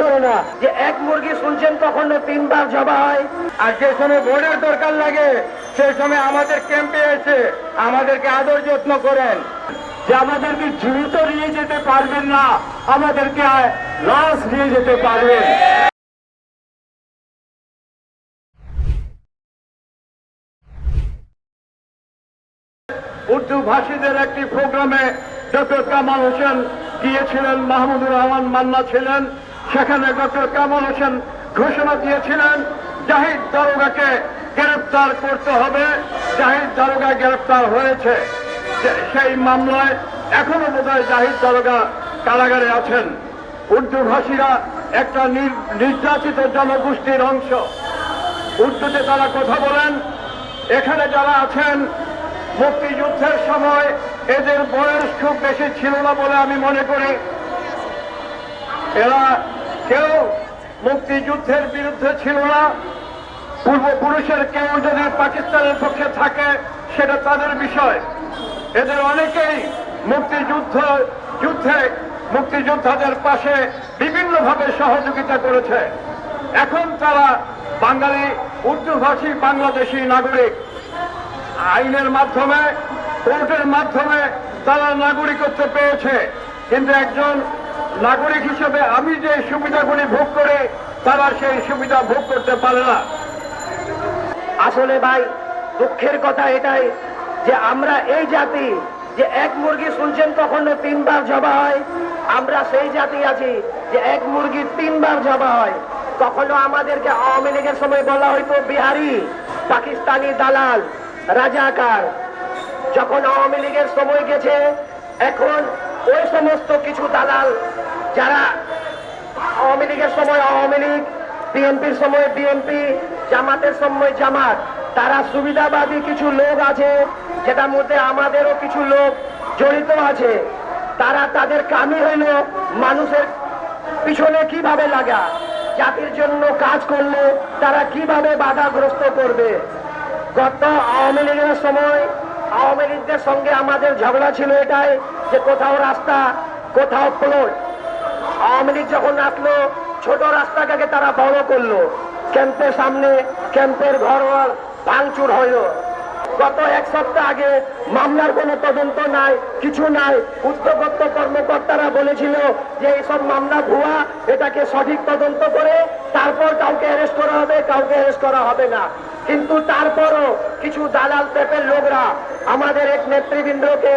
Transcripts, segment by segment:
করে না। যে এক মুরগি শুনছেন তখন তিনবার জবা হয় আর যে সময় ভোটের দরকার লাগে, সেই সময় আমাদের ক্যাম্পে এসে আমাদেরকে আদর যত্ন করেন। যে আমাদেরকে জীবিত নিয়ে যেতে পারবেন না, আমাদেরকে লাশ নিয়ে যেতে পারবেন। উর্দু ভাষীদের একটি প্রোগ্রামে ডক্টর কামাল হোসেন গিয়েছিলেন, মাহমুদুর রহমান মান্না ছিলেন। সেখানে ডক্টর কামাল হোসেন ঘোষণা দিয়েছিলেন, জাহিদ দারোগাকে গ্রেপ্তার করতে হবে। জাহিদ দারোগা গ্রেপ্তার হয়েছে। সেই মামলায় এখনও বোধহয় জাহিদ দারোগা কারাগারে আছেন। উর্দু ভাষীরা একটা নির- নির্যাতিত জনগোষ্ঠীর অংশ। উর্দুতে তারা কথা বলেন, এখানে যারা আছেন, মুক্তিযুদ্ধের সময় এদের বয়স খুব বেশি ছিল না বলে আমি মনে করি। এরা কেউ মুক্তিযুদ্ধের বিরুদ্ধে ছিল না। পূর্বপুরুষের কেউ যদি পাকিস্তানের পক্ষে থাকে, সেটা তাদের বিষয়। এদের অনেকেই মুক্তিযুদ্ধ, যুদ্ধে মুক্তিযোদ্ধাদের পাশে বিভিন্নভাবে সহযোগিতা করেছে। এখন তারা বাঙালি, উর্দুভাষী, বাংলাদেশি নাগরিক। আইনের মাধ্যমে, কোর্টের মাধ্যমে তারা নাগরিকত্ব পেয়েছে। কিন্তু একজন নাগরিক হিসেবে আমি যে সুবিধাগুলি ভোগ করে তারা সেই সুবিধা ভোগ করতে পারে না। আসলে ভাই, দুঃখের কথা এটাই যে আমরা এই জাতি যে এক মুরগি শুনছেন তখন তিনবার জবা হয়, আমরা সেই জাতি আছি যে এক মুরগি তিনবার জবা হয়। কখনো আমাদেরকে আওয়ামী লীগের সময় বলা হইতো বিহারি, পাকিস্তানি দালাল, রাজাকার। যখন আওয়ামী লীগের সময় গেছে, এখন ওই সমস্ত কিছু দালাল যারা আওয়ামী লীগের সময় আওয়ামী লীগ, বিএনপির সময় বিএনপি, জামাতের সময় জামাত, তারা সুবিধাবাদী কিছু লোক আছে, যেটার মধ্যে আমাদেরও কিছু লোক জড়িত আছে। তারা তাদের কামি হইল, মানুষের পিছনে কীভাবে লাগা, জাতির জন্য কাজ করলে, তারা কীভাবে বাধাগ্রস্ত করবে? গত আওয়ামী লীগের সময় আওয়ামী লীগদের সঙ্গে আমাদের ঝগড়া ছিল এটাই। যে কোথাও রাস্তা, কোথাও প্লট আওয়ামী লীগ যখন আসলো, ছোট রাস্তাটাকে তারা বড় করল। ক্যাম্পের সামনে, ক্যাম্পের ঘর ভাঙচুর হইল গত এক সপ্তাহ আগে মামলার কোনো তদন্ত নাই, কিছু নাই। উদ্যোগত্ব কর্মকর্তারা বলেছিল যে এইসব মামলা ভুয়া, এটাকে সঠিক তদন্ত করে তারপর কাউকে অ্যারেস্ট করা হবে, কাউকে অ্যারেস্ট করা হবে না। কিন্তু তারপরও কিছু দালাল টাইপের লোকরা আমাদের এক নেতৃবৃন্দকে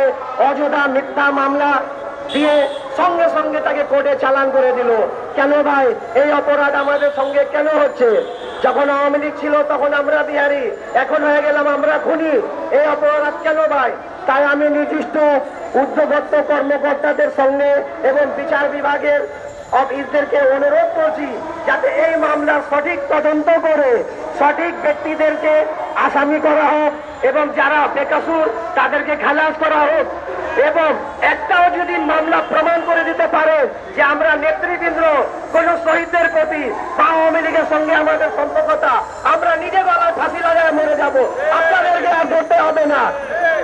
অযোধ্যা মিথ্যা মামলা দিয়ে সঙ্গে সঙ্গে তাকে কোর্টে চালান করে দিল। কেন ভাই? এই অপরাধ আমাদের সঙ্গে কেন হচ্ছে? যখন আওয়ামী লীগ ছিল তখন আমরা বিহারি, এখন হয়ে গেলাম আমরা খুনি। এই অপরাধ কেন ভাই? তাই আমি নির্দিষ্ট উদ্যোগত্ব কর্মকর্তাদের সঙ্গে এবং বিচার বিভাগের অফিসদেরকে অনুরোধ করছি, যাতে এই মামলার সঠিক তদন্ত করে সঠিক ব্যক্তিদেরকে আসামি করা হোক এবং যারা বেকাসুর, তাদেরকে খালাস করা হোক। এবং একটাও যদি মামলা প্রমাণ করে দিতে পারে যে আমরা নেতৃবৃন্দ, কোন শহীদদের প্রতি বা আওয়ামী লীগের সঙ্গে আমাদের সম্পর্কতা আমরা নিজে গলায় ফাঁসি লাগায় মরে যাব। আপনাদেরকে আর ধরতে হবে না।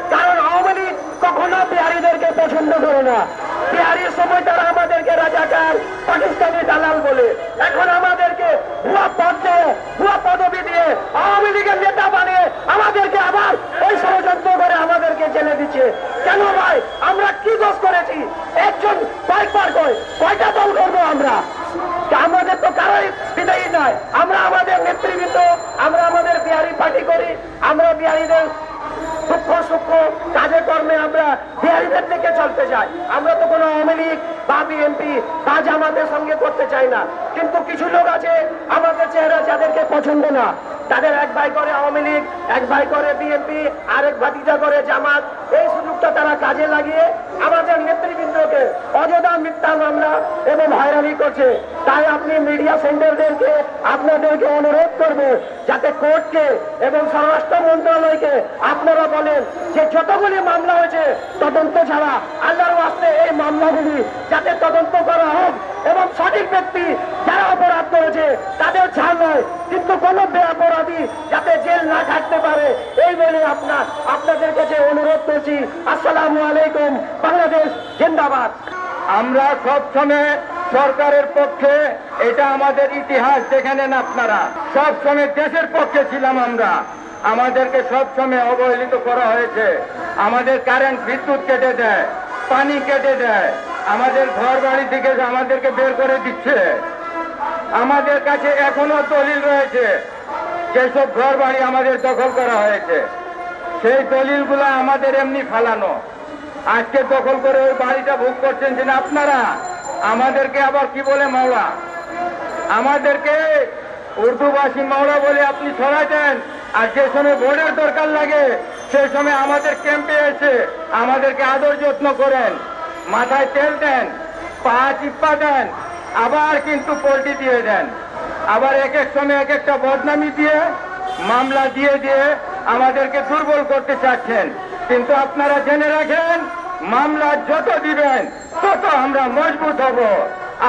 কারণ আওয়ামী লীগ কখনো বিহারীদেরকে পছন্দ করে না। বিহারির সময় তারা আমাদেরকে রাজাকার, পাকিস্তানি দালাল বলে। এখন আমাদেরকে ভুয়া পদ দিয়ে, ভুয়া পদবি দিয়ে আওয়ামী লীগের নেতা বানিয়ে আমাদেরকে আবার ওই ষড়যন্ত্র করে আমাদেরকে জেলে দিচ্ছে। কেন ভাই? আমরা কি দোষ করেছি? একজন কয়েকবার কয়, কয়টা দল করব আমরা আমাদের তো কারোই বিদায়ী নয় আমরা আমাদের নেতৃবৃন্দ আমরা আমাদের বিহারি পার্টি করি আমরা বিহারীদের দুঃখ সুখ কাজে কর্মে আমরা বিহারীদের থেকে চলতে চাই আমরা তো কোনো আওয়ামী লীগ বা বিএনপি বা জামাতের সঙ্গে করতে চাই না। কিন্তু কিছু লোক আছে আমাদের চেহারা যাদেরকে পছন্দ না। তাদের এক ভাই করে আওয়ামী লীগ, এক ভাই করে বিএনপি, আরেক ভাতিজা করে জামাত। এই সুযোগটা তারা কাজে লাগিয়ে আমাদের নেতৃবৃন্দকে অযোধ্যা মিথ্যা মামলা এবং হয়রানি করছে। তাই আপনি মিডিয়া সেন্টারদেরকে আপনাদেরকে অনুরোধ করব যাতে কোর্টকে এবং স্বরাষ্ট্র মন্ত্রণালয়কে আপনারা বলেন যে যতগুলি মামলা হয়েছে, তদন্ত ছাড়া আল্লাহর ওয়াস্তে এই মামলাগুলি যাতে তদন্ত করা হোক এবং সঠিক ব্যক্তি যারা অপরাধ করেছে, তাদের নয় কিন্তু কোনো বেঅপরাধী যাতে জেল না কাটতে পারে, এই বলে আপনার, আপনাদের কাছে অনুরোধ করছি। আসসালামু আলাইকুম, বাংলাদেশ জিন্দাবাদ। আমরা সবসময় সরকারের পক্ষে, এটা আমাদের ইতিহাস দেখে নেন আপনারা। সব সময় দেশের পক্ষে ছিলাম আমরা। আমাদেরকে সব সময় অবহেলিত করা হয়েছে। আমাদের কারেন্ট বিদ্যুৎ কেটে দেয়, পানি কেটে দেয়। আমাদের ঘর বাড়ি থেকে আমাদেরকে বের করে দিচ্ছে। আমাদের কাছে এখনও দলিল রয়েছে। যেসব ঘর বাড়ি আমাদের দখল করা হয়েছে, সেই দলিলগুলো আমাদের এমনি ফালানো। আজকে দখল করে ওই বাড়িটা ভোগ করছেন যে আপনারা? আমাদেরকে আবার কি বলে মাওলা? আমাদেরকে উর্দুভাষী মাওলা বলে আপনি দেন আর যে সময় ভোটের দরকার লাগে, সেই সময় আমাদের ক্যাম্পে এসে আমাদেরকে আদর যত্ন করেন, মাথায় তেল দেন, পা চিপ্পা দেন আবার কিন্তু পোল্ট্রি দিয়ে দেন। আবার এক এক সময় এক একটা বদনামি দিয়ে, মামলা দিয়ে দিয়ে আমাদেরকে দুর্বল করতে চাচ্ছেন। কিন্তু আপনারা জেনে রাখেন, মামলা যত দিবেন, তত আমরা মজবুত হব।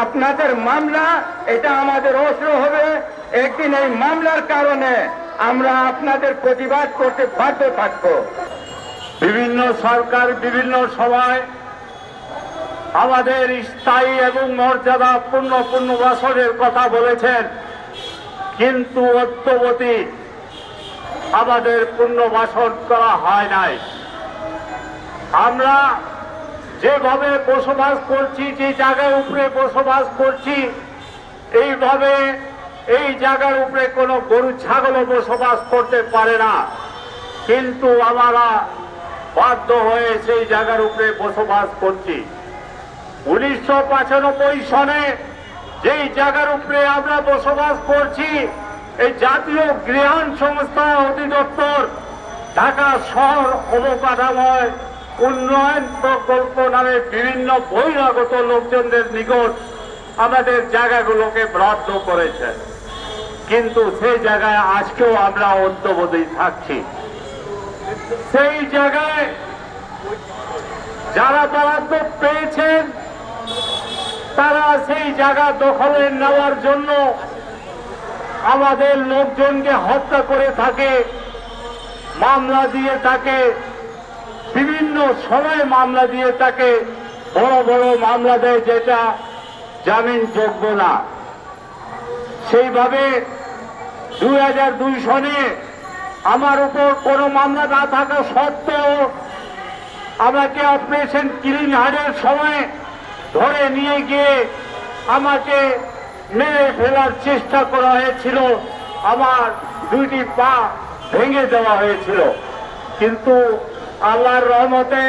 আপনাদের মামলা, এটা আমাদের অস্ত্র হবে। একদিন এই মামলার কারণে আমরা আপনাদের প্রতিবাদ করতে বাধ্য থাকব। বিভিন্ন সরকার বিভিন্ন সময় আমাদের স্থায়ী এবং মর্যাদা পূর্ণ পুনর্বাসনের কথা বলেছেন। কিন্তু অত্যবতী আমাদের পুনর্বাসন করা হয় নাই। আমরা যেভাবে বসবাস করছি, যে জায়গার উপরে বসবাস করছি, এইভাবে এই জায়গার উপরে কোনো গরু, ছাগলও বসবাস করতে পারে না। কিন্তু আমরা বাধ্য হয়ে সেই জায়গার উপরে বসবাস করছি। উনিশশো পঁচানব্বই সনে যেই জায়গার উপরে আমরা বসবাস করছি, এই জাতীয় গৃহায়ণ সংস্থা অধিদপ্তর ঢাকা শহর অবকাঠাময় উন্নয়ন প্রকল্প নামে বিভিন্ন বহিরাগত লোকজনদের নিকট আমাদের জায়গাগুলোকে বরাদ্দ করেছে। কিন্তু সেই জায়গায় আজকেও আমরা অদ্যবধি থাকছি। সেই জায়গায় যারা বরাদ্দ পেয়েছেন তারা সেই জায়গা দখলে নেওয়ার জন্য আমাদের লোকজনকে হত্যা করে থাকে মামলা দিয়ে থাকে বিভিন্ন সময় মামলা দিয়ে থাকে বড় বড় মামলা দেয় যেটা জামিন যোগ্য না। সেইভাবে দুই হাজার দুই সনে আমার উপর কোনো মামলা না থাকা সত্ত্বেও আমাকে অপারেশন ক্লিন হার্টের সময় ধরে নিয়ে গিয়ে আমাকে মেরে ফেলার চেষ্টা করা হয়েছিল। আমার দুইটি পা ভেঙে দেওয়া হয়েছিল। কিন্তু আল্লাহর রহমতে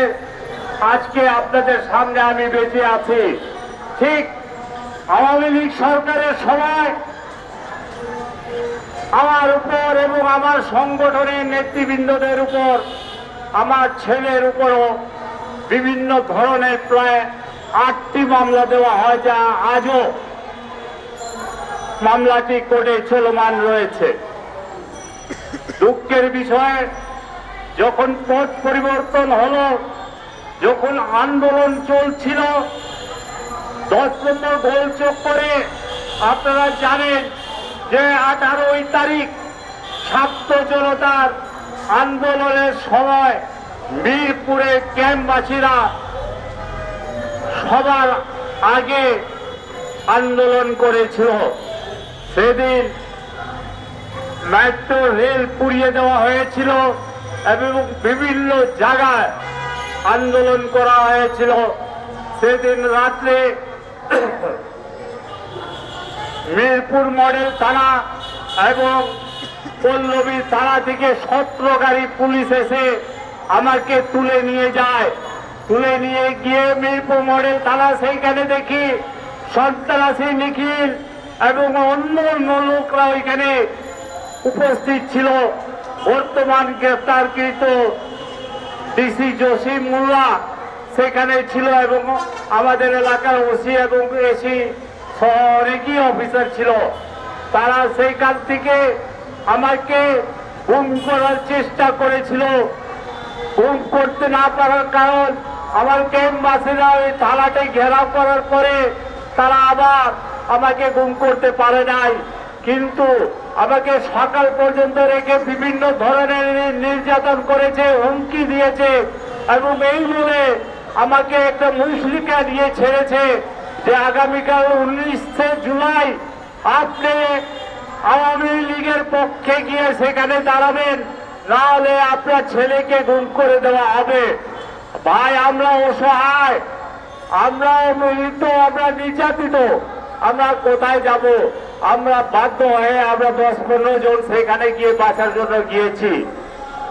আজকে আপনাদের সামনে আমি বেঁচে আছি। ঠিক আওয়ামী লীগ সরকারের সময় আমার উপর এবং আমার সংগঠনের নেতৃবৃন্দদের উপর, আমার ছেলের উপরও বিভিন্ন ধরনের প্রায় আটটি মামলা দেওয়া হয় যা আজও মামলাটি কোর্টে চলমান রয়েছে। দুঃখের বিষয়, যখন পথ পরিবর্তন হলো, যখন আন্দোলন চলছিল, দশ নম্বর গোল চক্করে আপনারা জানেন যে আঠারোই তারিখ ছাত্র জনতার আন্দোলনের সময় মিরপুরে ক্যাম্পবাসীরা সবার আগে আন্দোলন করেছিল। সেদিন মেট্রো রেল পুড়িয়ে দেওয়া হয়েছিল এবং বিভিন্ন জায়গায় আন্দোলন করা হয়েছিল। সেদিন রাত্রে মিরপুর মডেল থানা এবং পল্লবী থানা থেকে সতেরো গাড়ি পুলিশ এসে আমাকে তুলে নিয়ে যায়। তুলে নিয়ে গিয়ে মিরপুর মডেল থানা সেইখানে দেখি সন্ত্রাসী নিখিল এবং অন্য অন্য লোকরা ওইখানে উপস্থিত ছিল। বর্তমান গ্রেফতারকৃত ডিসি জসিম মোল্লা সেখানে ছিল এবং আমাদের এলাকার ওসি এবং এসি অনেকই অফিসার ছিল। তারা সেইখান থেকে আমাকে গুম করার চেষ্টা করেছিল। গুম করতে না পারার কারণ আমার ক্যাম্পবাসীরা ওই থানাতে ঘেরাও করার পরে তারা আবার আমাকে গুম করতে পারে নাই। কিন্তু আমাকে সকাল পর্যন্ত রেখে বিভিন্ন ধরনের নির্যাতন করেছে, হুমকি দিয়েছে এবং এই বলে আমাকে একটা মুসলিকা দিয়ে ছেড়েছে যে আগামীকাল উনিশে জুলাই আপনি আওয়ামী লীগের পক্ষে গিয়ে সেখানে দাঁড়াবেন, না হলে আপনার ছেলেকে গুম করে দেওয়া হবে। ভাই, আমরা অসহায়। আমরা মৃত আমরা নির্যাতিত। আমরা কোথায় যাব? আমরা বাধ্য হয়ে আমরা দশ পনেরো জন সেখানে গিয়ে বাঁচার জন্য গিয়েছি।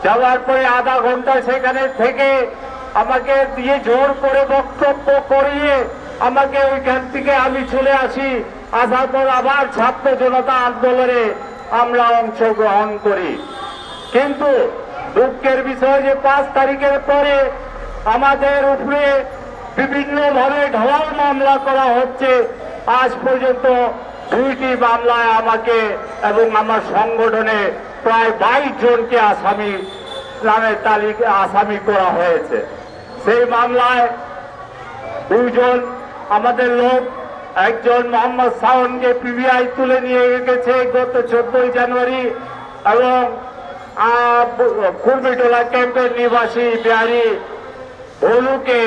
যাওয়ার পরে আধা ঘণ্টা সেখানে থেকে আমাকে দিয়ে জোর করে বক্তব্য করিয়ে আমাকে ওইখান থেকে আমি চলে আসি। আসার পর আবার ছাত্র জনতা আন্দোলনে আমরা অংশগ্রহণ করি। কিন্তু দুঃখের বিষয় যে পাঁচ তারিখের পরে আমাদের উপরে বিভিন্নভাবে ঢালাও মামলা করা হচ্ছে। আজ পর্যন্ত দুইটি মামলায় আমাকে এবং আমার সংগঠনে প্রায় বাইশ জনকে আসামি নামের তালিকা আসামি করা হয়েছে। সেই মামলায় দুইজন আমাদের লোক, একজন মোহাম্মদ শাওনকে পিবিআই তুলে নিয়ে গেছে গত চোদ্দই জানুয়ারি এবং কুর্মিটোলা ক্যাম্পের নিবাসী বিহারি ভলুকে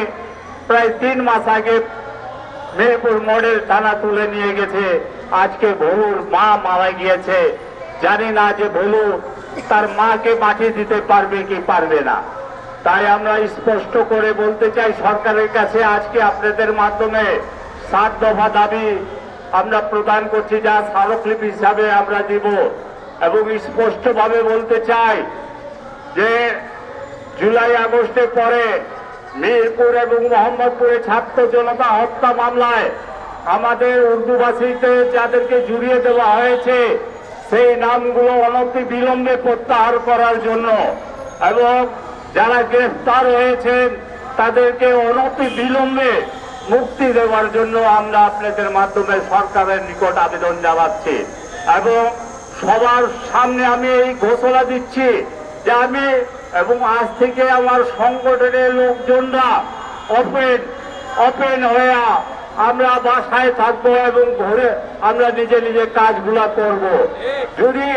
প্রায় তিন মাস আগে মেহেরপুর মডেল থানা তুলে নিয়ে গেছে। আজকে ভলুর মা মারা গিয়েছে। জানি না যে ভলু তার মাকে মাটি দিতে পারবে কি পারবে না। তাই আমরা স্পষ্ট করে বলতে চাই সরকারের কাছে, আজকে আপনাদের মাধ্যমে সাত দফা দাবি আমরা প্রদান করছি যা স্মারকলিপি হিসাবে আমরা দিব এবং স্পষ্টভাবে বলতে চাই যে জুলাই আগস্টের পরে মিরপুর এবং মোহাম্মদপুরে ছাত্র জনতা হত্যা মামলায় আমাদের উর্দুভাষীতে যাদেরকে জুড়িয়ে দেওয়া হয়েছে, সেই নামগুলো অনতি বিলম্বে প্রত্যাহার করার জন্য এবং যারা গ্রেফতার হয়েছেন, তাদেরকে অনতি বিলম্বে মুক্তি দেওয়ার জন্য আমরা আপনাদের মাধ্যমে সরকারের নিকট আবেদন জানাচ্ছি এবং সবার সামনে আমি এই ঘোষণা দিচ্ছি যে আমি এবং আজ থেকে আমার সংগঠনের লোকজনরা ওপেন ওপেন হয়ে আমরা বাসায় থাকব এবং ঘরে আমরা নিজে নিজে কাজগুলা করব। যদি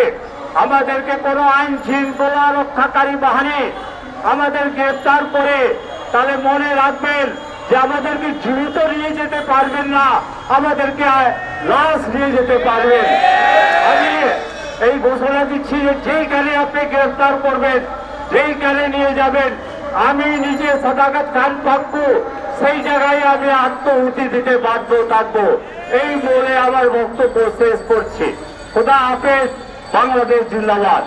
আমাদেরকে কোনো আইন শৃঙ্খলা রক্ষাকারী বাহিনী আমাদের গ্রেপ্তার করে, তাহলে মনে রাখবেন যে আমাদেরকে জীবিত নিয়ে যেতে পারবেন না, আমাদেরকে লাশ নিয়ে যেতে পারবেন। আমি এই ঘোষণা দিচ্ছি যে যেইখানে আপনি গ্রেফতার করবেন যেইখানে নিয়ে যাবেন, আমি নিজে সদাগত খান থাকব সেই জায়গায় আমি আত্মহুতি দিতে বাধ্য থাকব। এই বলে আমার বক্তব্য শেষ করছি। খোদা হাফেজ, বাংলাদেশ জিন্দাবাদ।